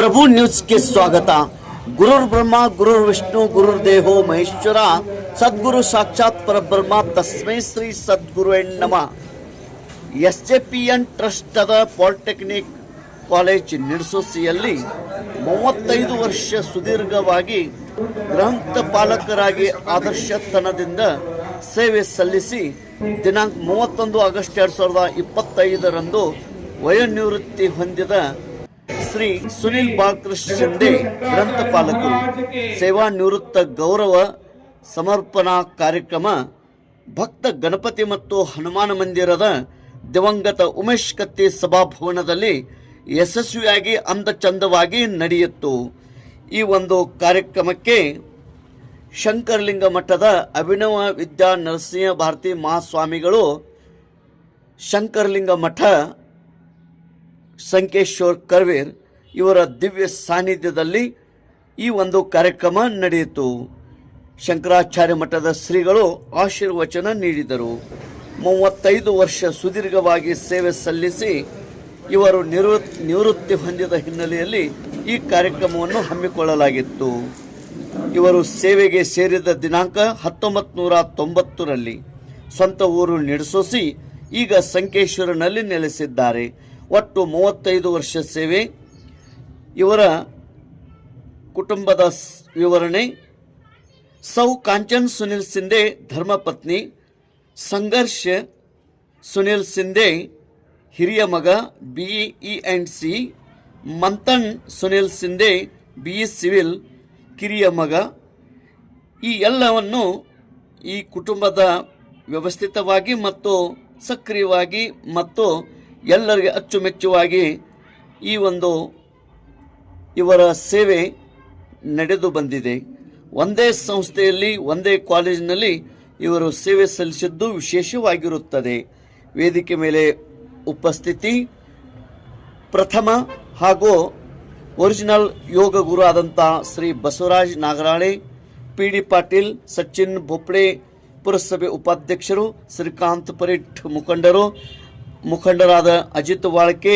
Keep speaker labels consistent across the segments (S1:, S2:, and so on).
S1: ಪ್ರಭು ನ್ಯೂಸ್ಗೆ ಸ್ವಾಗತ. ಗುರುರ್ ಬ್ರಹ್ಮ, ಗುರುರ್ ವಿಷ್ಣು, ಗುರುರ್ ದೇಹೋ ಮಹೇಶ್ವರ, ಸದ್ಗುರು ಸಾಕ್ಷಾತ್ ಪರಬ್ರಹ್ಮ, ತಸ್ಮೈ ಶ್ರೀ ಸದ್ಗುರು ನಮ. ಎಸ್ ಜೆ ಪಿ ಎನ್ ಟ್ರಸ್ಟದ ಪಾಲಿಟೆಕ್ನಿಕ್ ಕಾಲೇಜ್ ನಿರ್ಸೋಸಿಯಲ್ಲಿ ಮೂವತ್ತೈದು ವರ್ಷ ಸುದೀರ್ಘವಾಗಿ ಗ್ರಂಥ ಪಾಲಕರಾಗಿ ಆದರ್ಶತನದಿಂದ ಸೇವೆ ಸಲ್ಲಿಸಿ ದಿನಾಂಕ ಮೂವತ್ತೊಂದು ಆಗಸ್ಟ್ ಎರಡು ಸಾವಿರದ ಇಪ್ಪತ್ತೈದರಂದು ವಯೋನಿವೃತ್ತಿ ಹೊಂದಿದ ಶ್ರೀ ಸುನಿಲ್ ಬಾಲಕೃಷ್ಣ ಶಿಂದೆ ಗ್ರಂಥಪಾಲಕರು. ಸೇವಾ ನಿವೃತ್ತ ಗೌರವ ಸಮರ್ಪಣಾ ಕಾರ್ಯಕ್ರಮ, ಭಕ್ತ ಗಣಪತಿ ಮತ್ತು ಹನುಮಾನ ಮಂದಿರದ ದಿವಂಗತ ಉಮೇಶ್ ಕತ್ತಿ ಸಭಾಭವನದಲ್ಲಿ ಯಶಸ್ವಿಯಾಗಿ ಅಂದಚಂದವಾಗಿ ನಡೆಯಿತು. ಈ ಒಂದು ಕಾರ್ಯಕ್ರಮಕ್ಕೆ ಶಂಕರಲಿಂಗ ಮಠದ ಅಭಿನವ ವಿದ್ಯಾ ನರಸಿಂಹ ಭಾರತಿ ಮಹಾಸ್ವಾಮಿಗಳು, ಶಂಕರಲಿಂಗ ಮಠ ಸಂಕೇಶ್ವರ್ ಕರ್ವೇರ್ ಇವರ ದಿವ್ಯ ಸಾನ್ನಿಧ್ಯದಲ್ಲಿ ಈ ಒಂದು ಕಾರ್ಯಕ್ರಮ ನಡೆಯಿತು. ಶಂಕರಾಚಾರ್ಯ ಮಠದ ಶ್ರೀಗಳು ಆಶೀರ್ವಚನ ನೀಡಿದರು. ಮೂವತ್ತೈದು ವರ್ಷ ಸುದೀರ್ಘವಾಗಿ ಸೇವೆ ಸಲ್ಲಿಸಿ ಇವರು ನಿವೃತ್, ನಿವೃತ್ತಿ ಹೊಂದಿದ ಹಿನ್ನೆಲೆಯಲ್ಲಿ ಈ ಕಾರ್ಯಕ್ರಮವನ್ನು ಹಮ್ಮಿಕೊಳ್ಳಲಾಗಿತ್ತು. ಇವರು ಸೇವೆಗೆ ಸೇರಿದ ದಿನಾಂಕ ಹತ್ತೊಂಬತ್ತು ನೂರ ತೊಂಬತ್ತರಲ್ಲಿ. ಸ್ವಂತ ಊರು ನಿಡಸೋಸಿ ಈಗ ಸಂಕೇಶ್ವರನಲ್ಲಿ ನೆಲೆಸಿದ್ದಾರೆ. ಒಟ್ಟು ಮೂವತ್ತೈದು ವರ್ಷ ಸೇವೆ. ಇವರ ಕುಟುಂಬದ ವಿವರಣೆ. ಸೌ ಕಾಂಚನ್ ಸುನಿಲ್ ಸಿಂಧೆ ಧರ್ಮಪತ್ನಿ ಸಂಘರ್ಷ ಸುನಿಲ್ ಸಿಂಧೆ, ಹಿರಿಯ ಮಗ, B E and C. Manthan Sunil Shinde, B E civil, ಕಿರಿಯ ಮಗ. ಈ ಎಲ್ಲವನ್ನು ಈ ಕುಟುಂಬದ ವ್ಯವಸ್ಥಿತವಾಗಿ ಮತ್ತು ಸಕ್ರಿಯವಾಗಿ ಮತ್ತು ಎಲ್ಲರಿಗೆ ಅಚ್ಚುಮೆಚ್ಚುವಾಗಿ ಈ ಒಂದು ಇವರ ಸೇವೆ ನಡೆದು ಬಂದಿದೆ. ಒಂದೇ ಸಂಸ್ಥೆಯಲ್ಲಿ, ಒಂದೇ ಕಾಲೇಜಿನಲ್ಲಿ ಇವರು ಸೇವೆ ಸಲ್ಲಿಸಿದ್ದು ವಿಶೇಷವಾಗಿರುತ್ತದೆ. ವೇದಿಕೆ ಮೇಲೆ ಉಪಸ್ಥಿತಿ. ಪ್ರಥಮ ಹಾಗೂ ಒರಿಜಿನಲ್ ಯೋಗ ಗುರು ಆದಂಥ ಶ್ರೀ ಬಸವರಾಜ್ ನಾಗರಾಳೆ, ಪಿ ಡಿ ಪಾಟೀಲ್, ಸಚಿನ್ ಭೋಪ್ಳೆ ಪುರಸಭೆ ಉಪಾಧ್ಯಕ್ಷರು, ಶ್ರೀಕಾಂತ್ ಪರಿಠ್ ಮುಖಂಡರು ಮುಖಂಡರಾದ Ajit Walke,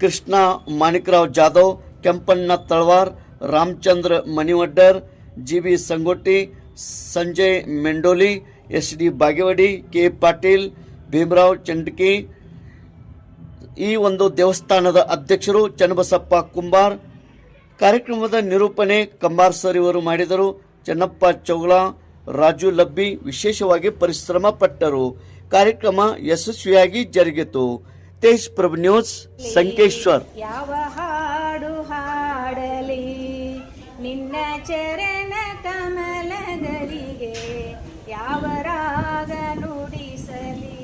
S1: Krishna Manikrao Jadhav, Kempanna Talwar, Ramachandra Manivaddar G B Sangoti Sanjay Mendoli S D Bagewadi, K Patil, Bhimrao Chandki. ಈ ಒಂದು ದೇವಸ್ಥಾನದ ಅಧ್ಯಕ್ಷರು ಚನ್ನಬಸಪ್ಪ ಕುಂಬಾರ್. ಕಾರ್ಯಕ್ರಮದ ನಿರೂಪಣೆ ಕಂಬಾರ್ ಸರ್ ಇವರು ಮಾಡಿದರು. ಚನ್ನಪ್ಪ ಚೌಳ, ರಾಜು ಲಬ್ಬಿ ವಿಶೇಷವಾಗಿ ಪರಿಶ್ರಮ ಪಟ್ಟರು. ಕಾರ್ಯಕ್ರಮ ಯಶಸ್ವಿಯಾಗಿ ಜರುಗಿತು. ತೇಜ್ ಪ್ರಭು ನ್ಯೂಸ್ ಸಂಕೇಶ್ವರ್.
S2: ಯಾವ ಹಾಡು ಹಾಡಲಿ? ನಿನ್ನ ಚರಣ ಕಮಲಗಳಿಗೆ ಯಾವ ರಾಗ ನುಡಿಸಲಿ?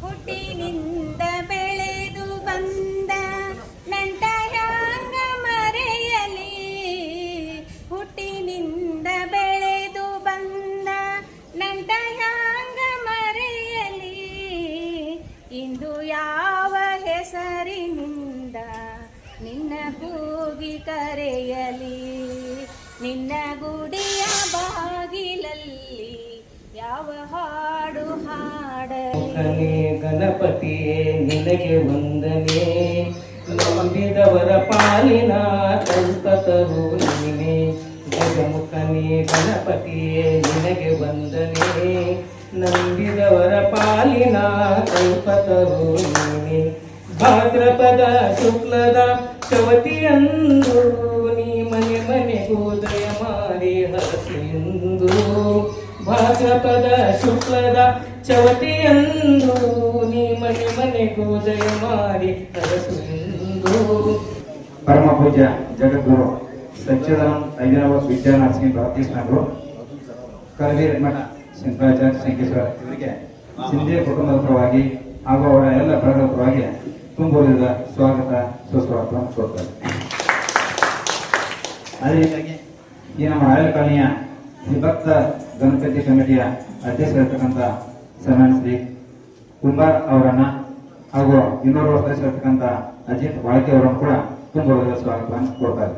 S2: ಹುಟ್ಟಿನಿಂದ ಹೆಸರಿನಿಂದ ನಿನ್ನ ಕೂಗಿ ಕರೆಯಲಿ, ನಿನ್ನ ಗುಡಿಯ ಬಾಗಿಲಲ್ಲಿ ಯಾವ ಹಾಡು ಹಾಡಲಿ?
S3: ಗಣಪತಿಯೇ, ನಿನಗೆ ವಂದನೆ. ನಂಬಿದವರ ಪಾಲಿನ ಕಲ್ಪತರು ನೀನೆ. ಜಗಮುಖನೇ ಗಣಪತಿಯೇ, ನಿನಗೆ ವಂದನೆ. ನಂಬಿದವರ ಪಾಲಿನ ಕಲ್ಪತರು ನೀನೆ. ಭಾದ್ರಪದ ಶುಕ್ಲದ ಚವತಿಯಂದು ನೀ ಮನೆ ಮನೆ ದಯ ಮಾಡಿ ಹಸಿಂದು ಭಾದ್ರಪದ ಶುಕ್ಲದ ಚವತಿಯಂದು ನೀ ಮನೆ ಮನೆಗೂ ದಯ ಮಾಡಿ ಹಸಿಂದು
S4: ಪರಮ ಪೂಜ್ಯ ಜಗದ್ಗುರು ಸಚ್ಚಿದಾನಂದ ಹೈದರಾಬಾದ್ ವಿದ್ಯಾನಾಥಿ ಪ್ರಾರ್ಥಿಸಿದರು ಕರವೀರ ಮಠ ಶಂಕರಾಚಾರ್ಯ ಶಂಕೇಶ್ವರ ಇವರಿಗೆ ಸಿಂಧೆ ಕುಟುಂಬದ ಪರವಾಗಿ ಹಾಗೂ ಅವರ ಎಲ್ಲ ಪರವಾಗಿ ತುಂಬುವುದರಿಂದ ಸ್ವಾಗತ, ಸುಸ್ವಾಗತ ಕೊಡ್ತಾರೆ ಅದೇ ರೀತಿಯಾಗಿ ಈ ನಮ್ಮ ಹಳೆ ಕಾಲನಿಯ ವಿಭಕ್ತ ಗಣಪತಿ ಕಮಿಟಿಯ ಅಧ್ಯಕ್ಷರಿರ್ತಕ್ಕಂಥ ಸನ್ಮಾನ ಶ್ರೀ ಕುಂಬಾರ್ ಅವರನ್ನ ಹಾಗೂ ಇನ್ನೂರು ಸದಸ್ಯರಿರ್ತಕ್ಕಂಥ ಅಜಿತ್ ವಾಳಕೆ ಅವರನ್ನು ಕೂಡ ತುಂಬುವುದರ ಸ್ವಾಗತವನ್ನು ಕೊಡ್ತಾರೆ.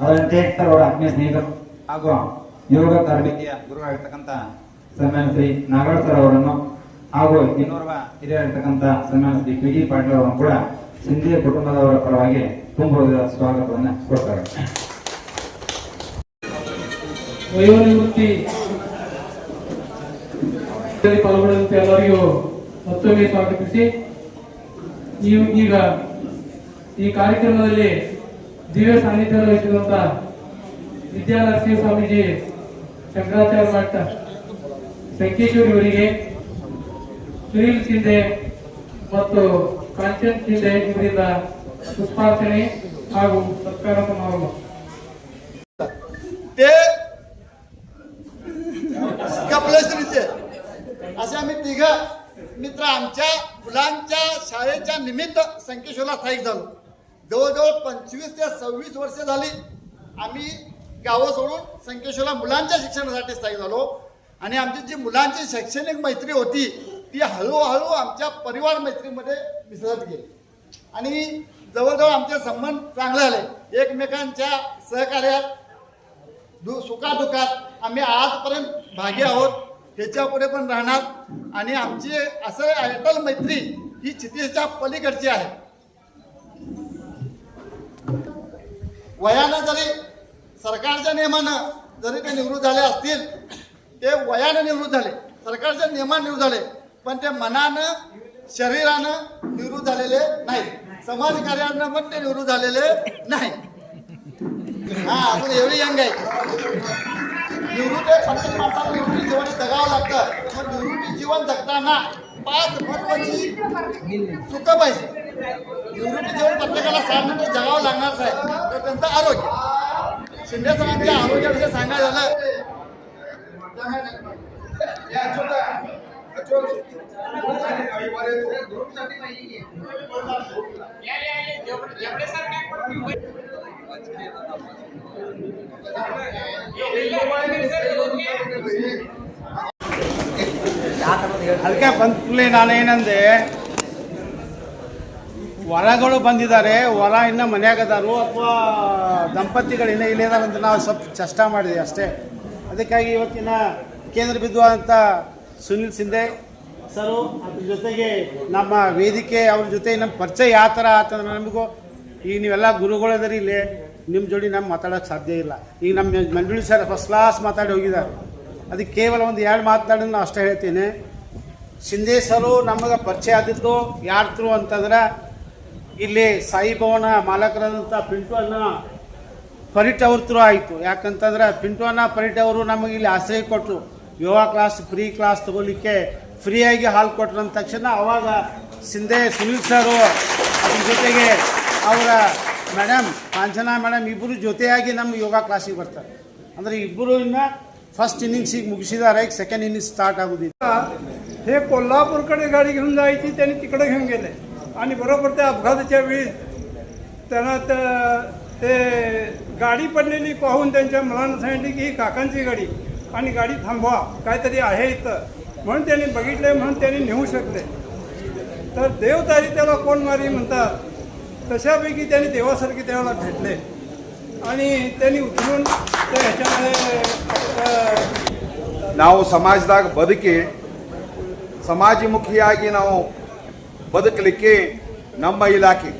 S4: ಅದರಂತೆ ಅವರ ಆತ್ಮೀಯ ಸ್ನೇಹಿತರು ಹಾಗೂ ಯೋಗ ತರಬೇತಿಯ ಗುರುವಾಗಿರ್ತಕ್ಕಂಥ ಸನ್ಮಾನ ಶ್ರೀ ನಾಗರಾಜ್ ಸರ್ ಅವರನ್ನು ಹಾಗೂ ಇನ್ನೋರ್ವ ಹಿರಿಯಾಗಿರ್ತಕ್ಕಂಥ ಸನ್ಮಾನ ಶ್ರೀ ಪಿ ಡಿ ಪಾಟೀಲ್ ಅವರನ್ನು ಕೂಡ ಸಿಂಧಿಯ ಕುಟುಂಬದವರ ಪರವಾಗಿ ತುಂಬ ಹೃದಯದ ಸ್ವಾಗತವನ್ನು ಕೊಡ್ತಾರೆ
S3: ವಯೋನಿವೃತ್ತಿ ಪಾಲ್ಗೊಳ್ಳುವಂತೆ ಎಲ್ಲರಿಗೂ ಮತ್ತೊಮ್ಮೆ ಸ್ವಾಗತಿಸಿ. ನೀವು ಈಗ ಈ ಕಾರ್ಯಕ್ರಮದಲ್ಲಿ ದಿವ್ಯ ಸಾನ್ನಿಧ್ಯ ವಹಿಸಿದಂತ ವಿದ್ಯಾನರಸಿಂಹ ಸ್ವಾಮೀಜಿ, ಶಂಕರಾಚಾರ್ಯ ಮಠ ಸಂಕೇಶ್ವರಿ ಅವರಿಗೆ ಸುನೀಲ್ ಶಿಂದೆ ಮತ್ತು ಕಾಂಚನ್ ಶಿಂದೆ ಇವರಿಂದ ಪುಷ್ಪಾರ್ಚನೆ ಹಾಗೂ ಸತ್ಕಾರ ಸಮಾರಂಭ
S5: ते कपलेश्वरीचे असे आम्ही तिघ मित्र आमच्या मुलांच्या शाळेच्या निमित्त संकेश्वरला स्थायिक झालो जवळजवळ पंचवीस ते सव्वीस वर्ष झाली आम्ही गावं सोडून संकेश्वरला मुलांच्या शिक्षणासाठी स्थायिक झालो आणि आमची जी मुलांची शैक्षणिक मैत्री होती ती हळूहळू आमच्या परिवार मैत्रीमध्ये मिसळत गेली. आणि जवळजवळ आमचे संबंध चांगले आले. एकमेकांच्या सहकार्यात दु सुखादुखात आम्ही आजपर्यंत भागी आहोत ह्याच्या पुढे पण राहणार. आणि आमची असं अटल मैत्री ही क्षितिजच्या पलीकडची आहे. वयानं जरी सरकारच्या नियमानं जरी ते निवृत्त झाले असतील ते वयानं निवृत्त झाले. सरकारच्या नियमानं निवृत्त झाले. पण ते मनानं शरीरानं निवृत्त झालेले नाही. समाजकार्यानं पण ते निवृत्त झालेले नाही. हा आपण एवढी यंग आहे. निवृत्त प्रत्येक माणसाला निवृत्ती जीवन जगावं लागतं. मग निवृत्ती जीवन जगताना पाच महत्वाची सुख पाहिजे. निवृत्ती जीवन प्रत्येकाला सात मिनिटं जगावं लागणारच आहे तर त्यांचं आरोग्य. शिंदे सरांच्या आरोग्याविषयी सांगायचं झालं.
S6: ಅದಕ್ಕೆ ಬಂದ್ಕೂಡಲೇ ನಾನು ಏನಂದೆ? ವರಗಳು ಬಂದಿದ್ದಾರೆ, ವರ ಇನ್ನ ಮನೆಯಾಗದಾರು ಅಥವಾ ದಂಪತಿಗಳು ಇನ್ನೂ ಇಲ್ಲೇ ಅಂತ ನಾವು ಸ್ವಲ್ಪ ಚಷ್ಟ ಮಾಡಿದ್ವಿ ಅಷ್ಟೇ. ಅದಕ್ಕಾಗಿ ಇವತ್ತಿನ ಕೇಂದ್ರ ಬಿದ್ದು ಅಂತ ಸುನಿಲ್ ಸಿಂಧೆ ಸರು, ಅದ್ರ ಜೊತೆಗೆ ನಮ್ಮ ವೇದಿಕೆ ಅವ್ರ ಜೊತೆ ನಮ್ಮ ಪರಿಚಯ ಯಾವ ಥರ ಆತಂದ್ರೆ ನಮಗೂ, ಈಗ ನೀವೆಲ್ಲ ಗುರುಗಳದರಿ ಇಲ್ಲಿ ನಿಮ್ಮ ಜೋಡಿ ನಮ್ಗೆ ಮಾತಾಡೋಕೆ ಸಾಧ್ಯ ಇಲ್ಲ. ಈಗ ನಮ್ಮ ಮಂಜುಳಿ ಸರ್ ಫಸ್ಟ್ ಕ್ಲಾಸ್ ಮಾತಾಡಿ ಹೋಗಿದ್ದಾರೆ ಅದಕ್ಕೆ ಕೇವಲ ಒಂದು ಎರಡು ಮಾತಾಡೋದು ನಾನು ಅಷ್ಟೇ ಹೇಳ್ತೀನಿ. ಶಿಂದೆ ಸರು ನಮಗೆ ಪರಿಚಯ ಆದಿದ್ದು ಯಾರ ಥ್ರೂ ಅಂತಂದ್ರೆ, ಇಲ್ಲಿ ಸಾಯಿ ಭವನ ಮಾಲಕರಾದಂಥ ಪಿಂಟು ಅನ್ನ ಪರಿಟ್ ಅವ್ರ ಥ್ರೂ ಆಯಿತು. ಯಾಕಂತಂದ್ರೆ ಪಿಂಟು ಅನ್ನ ಪರಿಟ್ ಅವರು ನಮಗೆ ಇಲ್ಲಿ ಆಶ್ರಯ ಕೊಟ್ಟರು ಯೋಗ ಕ್ಲಾಸ್ ಫ್ರೀ ಕ್ಲಾಸ್ ತಗೊಳ್ಲಿಕ್ಕೆ ಫ್ರೀಯಾಗಿ ಹಾಲು ಕೊಟ್ಟ ತಕ್ಷಣ ಅವಾಗ ಸಿಂಧೆ ಸುನೀಲ್ ಸರು ಅದ್ರ ಜೊತೆಗೆ ಅವರ ಮೇಡಮ್ ಕಾಂಚನಾ ಮೇಡಮ್ ಇಬ್ಬರು ಜೊತೆಯಾಗಿ ನಮ್ಮ ಯೋಗ ಕ್ಲಾಸಿಗೆ ಬರ್ತಾರೆ ಅಂದರೆ ಇಬ್ಬರು ಇನ್ನು ಫಸ್ಟ್ ಇನ್ನಿಂಗ್ಸಿಗೆ ಮುಗಿಸಿದಾರೆ ಈಗ ಸೆಕೆಂಡ್ ಇನ್ನಿಂಗ್ಸ್ ಸ್ಟಾರ್ಟ್ ಆಗೋದಿಲ್ಲ
S7: ಹೇ ಕೊಲ್ಲಾಪುರ ಕಡೆ घेऊन ಹಿಂದೆ ಐತಿ तिकडे घेऊन गेले आणि बरोबर त्या अपघाताच्या वेळी त्यांना ते ಗಾಡಿ पडलेली पाहून त्यांच्या मुलांना सांगितले की ही काकांची गाडी आणि गाडी थांबवा काहीतरी आहे इथं म्हणून त्यांनी बघितले म्हणून त्यांनी नेऊ शकले तर देवतारी त्याला कोण मारी म्हणतात तशापैकी त्यांनी देवासारखे त्याला भेटले आणि त्यांनी उचलून त्या ह्याच्यामध्ये आपलं
S8: ನಾವು ಸಮಾಜದಾಗ ಬದುಕಿ ಸಮಾಜಮುಖಿಯಾಗಿ ನಾವು ಬದುಕಲಿಕ್ಕೆ ನಮ್ಮ ಇಲಾಖೆ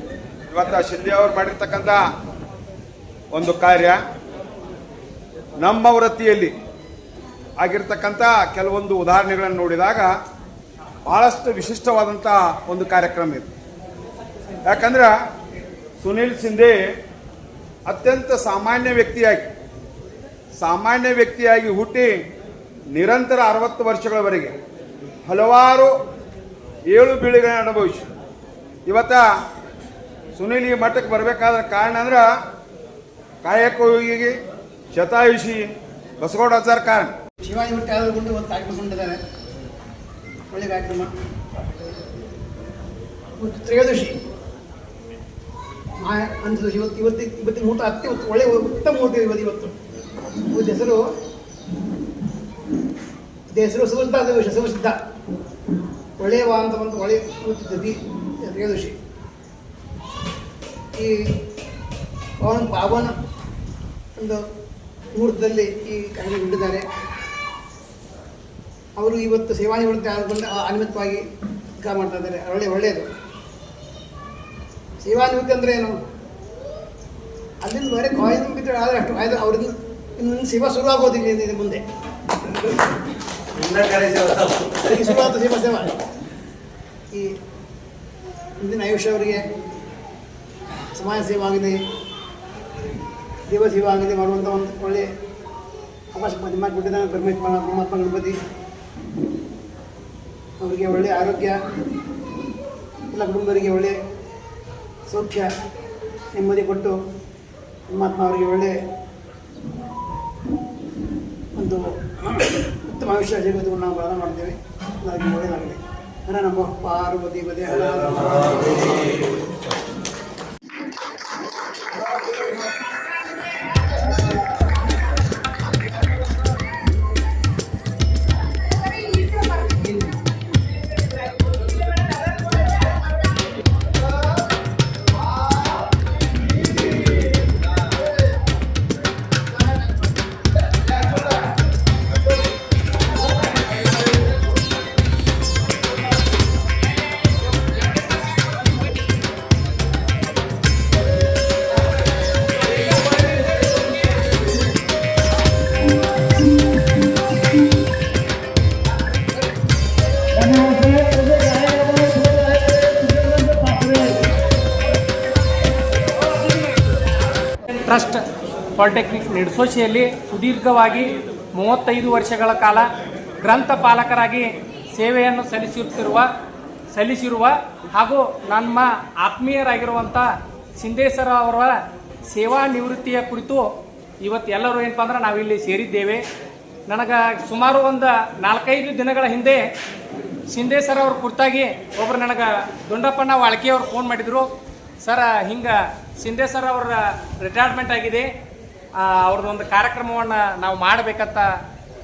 S8: ಇವತ್ತು ಶಿಂದೆ ಅವರು ಮಾಡಿರ್ತಕ್ಕಂಥ ಒಂದು ಕಾರ್ಯ ನಮ್ಮ ವೃತ್ತಿಯಲ್ಲಿ ಆಗಿರ್ತಕ್ಕಂಥ ಕೆಲವೊಂದು ಉದಾಹರಣೆಗಳನ್ನು ನೋಡಿದಾಗ ಭಾಳಷ್ಟು ವಿಶಿಷ್ಟವಾದಂಥ ಒಂದು ಕಾರ್ಯಕ್ರಮ ಇದು. ಯಾಕಂದ್ರೆ ಸುನೀಲ್ ಸಿಂಧೆ ಅತ್ಯಂತ ಸಾಮಾನ್ಯ ವ್ಯಕ್ತಿಯಾಗಿ ಸಾಮಾನ್ಯ ವ್ಯಕ್ತಿಯಾಗಿ ಹುಟ್ಟಿ ನಿರಂತರ ಅರವತ್ತು ವರ್ಷಗಳವರೆಗೆ ಹಲವಾರು ಏಳು ಬೀಳಿಗಳನ್ನು ಅನುಭವಿಸಿ. ಇವತ್ತ ಸುನೀಲ್ ಈ ಮಟ್ಟಕ್ಕೆ ಬರಬೇಕಾದ ಕಾರಣ ಅಂದ್ರೆ ಕಾಯಕ ಶತಾಯುಷಿ ಬಸಗೌಡ ಸರ್ ಕಾರಣ
S6: ಶಿವಾಜಿ ಹುಟ್ಟಿ ಆದ್ಕೊಂಡು ಒಂದು ಕಾರ್ಯಕ್ರಮ ಹೊಂದಿದ್ದಾರೆ ಒಳ್ಳೆ ಕಾರ್ಯಕ್ರಮ. ತ್ರಯೋದಶಿ. ಅಂತದಶಿ ಇವತ್ತು ಇವತ್ತು, ಇವತ್ತಿನ ಮೂಟ ಅತ್ಯ ಒಳ್ಳೆ ಉತ್ತಮ ಮೂರ್ತಿ ಇವತ್ತು ಇವತ್ತು. ಇವತ್ತು ಹೆಸರು ಹೆಸರು ಸುವರ್ಧ ದಿವಸ ಸುವಸಿದ್ಧ ಒಳ್ಳೆಯ ವಾ ಅಂತ ಒಂದು ಒಳ್ಳೆ ಕೂತಿದ್ದಿ ತ್ರಯೋದಶಿ. ಈ ಪವನ ಪಾವನ ಒಂದು ಮುಹೂರ್ತದಲ್ಲಿ ಈ ಕಾರ್ಯ ನೀಡಿದ್ದಾರೆ ಅವರು ಇವತ್ತು ಸೇವಾನಿವೃತ್ತಿ ಆಗಿಕೊಂಡು ಅನಿಮಿತ್ತವಾಗಿ ಕೆಲಸ ಮಾಡ್ತಾ ಇದ್ದಾರೆ. ಒಳ್ಳೆ ಒಳ್ಳೆಯದು.
S9: ಸೇವಾನಿವೃತ್ತಿ ಅಂದರೆ ಏನು? ಅಲ್ಲಿಂದ ಬರೀ ಕಾಯ್ದು ಬಿಟ್ಟರೆ ಆದರೆ ಅಷ್ಟು ಆಯ್ತು ಅವ್ರಿಗೆ ಇನ್ನು ಸೇವಾ ಶುರು ಆಗೋದಿಲ್ಲ ಇನ್ನು ಮುಂದೆ. ಸೇವಾ ಸೇವಾ ಈ ಮುಂದಿನ ಆಯುಷ್ಯ ಅವರಿಗೆ ಸಮಾಜ ಸೇವೆ ಆಗಲಿ ದೇವ ಸೇವೆ ಆಗಲಿ ಮಾಡುವಂಥ ಒಂದು ಒಳ್ಳೆ ಅವಕಾಶ ನಿಮ್ಮ ಕೊಟ್ಟಿದ್ದಾನೆ ಪರಮೇಶ್ವರ ಪರಮಾತ್ಮ ಗಣಪತಿ ಅವರಿಗೆ ಒಳ್ಳೆಯ ಆರೋಗ್ಯ, ಎಲ್ಲ ಕುಟುಂಬರಿಗೆ ಒಳ್ಳೆಯ ಸೌಖ್ಯ ನೆಮ್ಮದಿ ಕೊಟ್ಟು ಪರಮಾತ್ಮ ಅವರಿಗೆ ಒಳ್ಳೆಯ ಒಂದು ಉತ್ತಮ ಆಯುಷ್ಯ ಜಗತ್ತು ನಾವು ಪ್ರಾರಂಭ ಮಾಡ್ತೇವೆ. ಅದಕ್ಕೆ ಒಳ್ಳೆಯದಾಗಲಿ. ಹರ ನಮ್ಮ ಪಾರ್ವತಿ ಪದೇ
S10: ಪಾಲಿಟೆಕ್ನಿಕ್ ನಿಡ್ಸೋಶಿಯಲ್ಲಿ ಸುದೀರ್ಘವಾಗಿ ಮೂವತ್ತೈದು ವರ್ಷಗಳ ಕಾಲ ಗ್ರಂಥಪಾಲಕರಾಗಿ ಸೇವೆಯನ್ನು ಸಲ್ಲಿಸುತ್ತಿರುವ ಸಲ್ಲಿಸಿರುವ ಹಾಗೂ ನಮ್ಮ ಆತ್ಮೀಯರಾಗಿರುವಂಥ ಸಿಂಧೇಶ್ವರ ಅವರ ಸೇವಾ ನಿವೃತ್ತಿಯ ಕುರಿತು ಇವತ್ತು ಎಲ್ಲರೂ ಏನಪ್ಪ ಅಂದ್ರೆ ನಾವಿಲ್ಲಿ ಸೇರಿದ್ದೇವೆ. ನನಗೆ ಸುಮಾರು ಒಂದು ನಾಲ್ಕೈದು ದಿನಗಳ ಹಿಂದೆ ಸರ್ ಅವ್ರ ಕುರಿತಾಗಿ ಒಬ್ರು ನನಗೆ ದೊಂಡಪ್ಪಣ್ಣ ವಾಳ್ಕೆ ಅವ್ರು ಫೋನ್ ಮಾಡಿದರು. ಸರ್, ಹಿಂಗೆ ಶಿಂದೆ ಅವರ ರಿಟೈರ್ಮೆಂಟ್ ಆಗಿದೆ. ಅವ್ರದ್ದೊಂದು ಕಾರ್ಯಕ್ರಮವನ್ನು ನಾವು ಮಾಡಬೇಕಂತ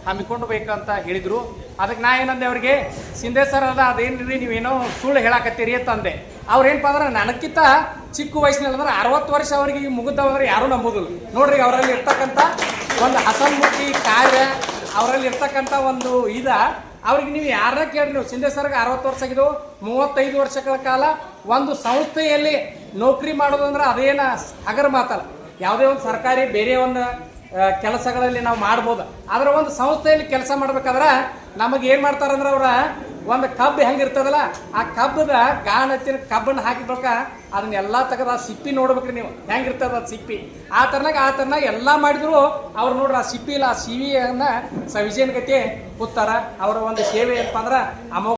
S10: ಹಮ್ಮಿಕೊಂಡು ಬೇಕಂತ ಹೇಳಿದರು. ಅದಕ್ಕೆ ನಾ ಏನಂದೆ ಅವ್ರಿಗೆ, ಸಿಂಧೆ ಸರ್ ಅದ ಅದೇನ್ರಿ ನೀವೇನೋ ಸುಳ್ಳು ಹೇಳಾಕತ್ತೀರಿ ಅಂತಂದೆ ಅವ್ರು ಏನಪ್ಪ ಅಂದ್ರೆ, ನನಕ್ಕಿಂತ ಚಿಕ್ಕ ವಯಸ್ಸಿನಲ್ಲಿ ಅಂದ್ರೆ ಅರವತ್ತು ವರ್ಷ ಅವರಿಗೆ ಈಗ ಮುಗಿದವಂದ್ರೆ ಯಾರೂ ನಂಬೋದಿಲ್ಲ. ನೋಡ್ರಿ, ಅವರಲ್ಲಿ ಇರ್ತಕ್ಕಂಥ ಒಂದು ಹಸನ್ಮುಖಿ ಕಾರ್ಯ ಅವರಲ್ಲಿ ಇರ್ತಕ್ಕಂಥ ಒಂದು ಇದ, ಅವ್ರಿಗೆ ನೀವು ಯಾರನ್ನ ಕೇಳಿ ನೀವು? ಸಿಂಧೆ ಸರ್ಗೆ ಅರವತ್ತು ವರ್ಷ ಆಗಿದ್ದು ಮೂವತ್ತೈದು ವರ್ಷಗಳ ಕಾಲ ಒಂದು ಸಂಸ್ಥೆಯಲ್ಲಿ ನೌಕರಿ ಮಾಡೋದಂದ್ರೆ ಅದೇನ ಹಗರ ಮಾತಲ್ಲ. ಯಾವುದೇ ಒಂದು ಸರ್ಕಾರಿ ಬೇರೆ ಒಂದು ಕೆಲಸಗಳಲ್ಲಿ ನಾವು ಮಾಡ್ಬೋದು. ಆದ್ರೆ ಒಂದು ಸಂಸ್ಥೆಯಲ್ಲಿ ಕೆಲಸ ಮಾಡ್ಬೇಕಾದ್ರೆ ನಮಗೆ ಏನು ಮಾಡ್ತಾರಂದ್ರೆ ಅವ್ರ ಒಂದು ಕಬ್ಬು ಹೆಂಗಿರ್ತದಲ್ಲ, ಆ ಕಬ್ಬದ ಗಾಣ ಹಚ್ಚಿನ ಕಬ್ಬನ್ನು ಹಾಕಿಬೇಕ ಅದನ್ನೆಲ್ಲ ತೆಗೆದು ಆ ಸಿಪ್ಪಿ ನೋಡ್ಬೇಕ್ರಿ ನೀವು. ಹೆಂಗಿರ್ತದ ಅದು ಸಿಪ್ಪಿ? ಆ ಥರನಾಗ ಆ ತರನಾಗ ಎಲ್ಲ ಮಾಡಿದ್ರು ಅವ್ರು ನೋಡ್ರಿ ಆ ಸಿಪ್ಪಿ ಇಲ್ಲ, ಆ ಸಿವಿಯನ್ನ ಸವಿಜಯನ್ ಗತಿ ಕೂತಾರ ಅವರ ಒಂದು ಸೇವೆ ಏನಪ್ಪ ಅಂದ್ರೆ ಅಮೋಘ